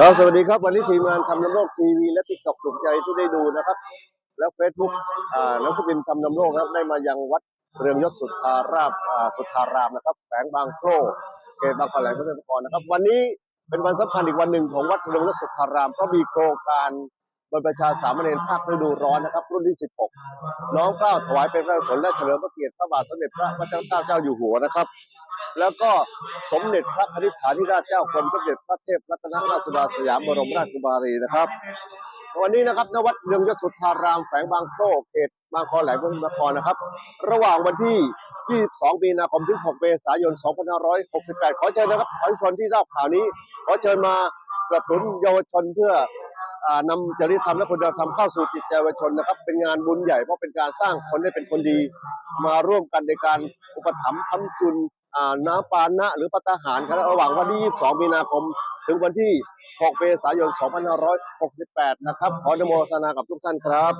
ครับสวัสดีครับวันนี้ทีมงานทำน้ำโลกทีวีและติ๊กต็อกสุขใจที่ได้ดูนะครับ แล้วเฟซบุ๊กอ่านักสุบินทำน้ำโลกครับได้มายังวัดเรืองยศสุทธาราบอ่าสุทธารามนะครับแฝงบางโครเขตบางปะแหลงพระนครนะครับ วันนี้เป็นวันสำคัญอีกวันหนึ่งของวัดเรืองยศสุทธารามเพราะมีโครงการบรรพชาสามเณรภาคฤดูร้อนนะครับ รุ่นที่ 16 น้อมเกล้าถวายเป็นพระราชกุศลและเฉลิมพระเกียรติพระบาทสมเด็จพระวชิรเกล้าเจ้าอยู่หัวนะครับ แล้วก็สมเด็จพระคณิษฐาธิราชเจ้ากรมสมเด็จพระเทพรัตนราชสุดาสยามบรมราชกุมารีนะครับ วันนี้นะครับณวัดเรืองยศสุทธารามแฝงบางโครเขตบางคอแหลมกรุงเทพมหานครนะครับ ระหว่างวันที่ 22 มีนาคมถึง 6 เมษายน 2568 ขอเชิญนะครับขอชนที่ทราบข่าวนี้ ขอเชิญมาสนับสนุนเยาวชนเพื่อ นำจริยธรรมและคุณธรรมเข้าสู่จิตใจประชาชนนะครับ เป็นงานบุญใหญ่เพราะเป็นการสร้างคนให้เป็นคนดี มาร่วมกันในการอุปถัมภ์ค้ำจุนาน้ำปานะ หรือพัตหาหารกันระหว่างวันที่ 22 มีนาคม ถึงวันที่ 6 เมษายน 2568 นะครับ ขออนุโมทนากับทุกท่านครับ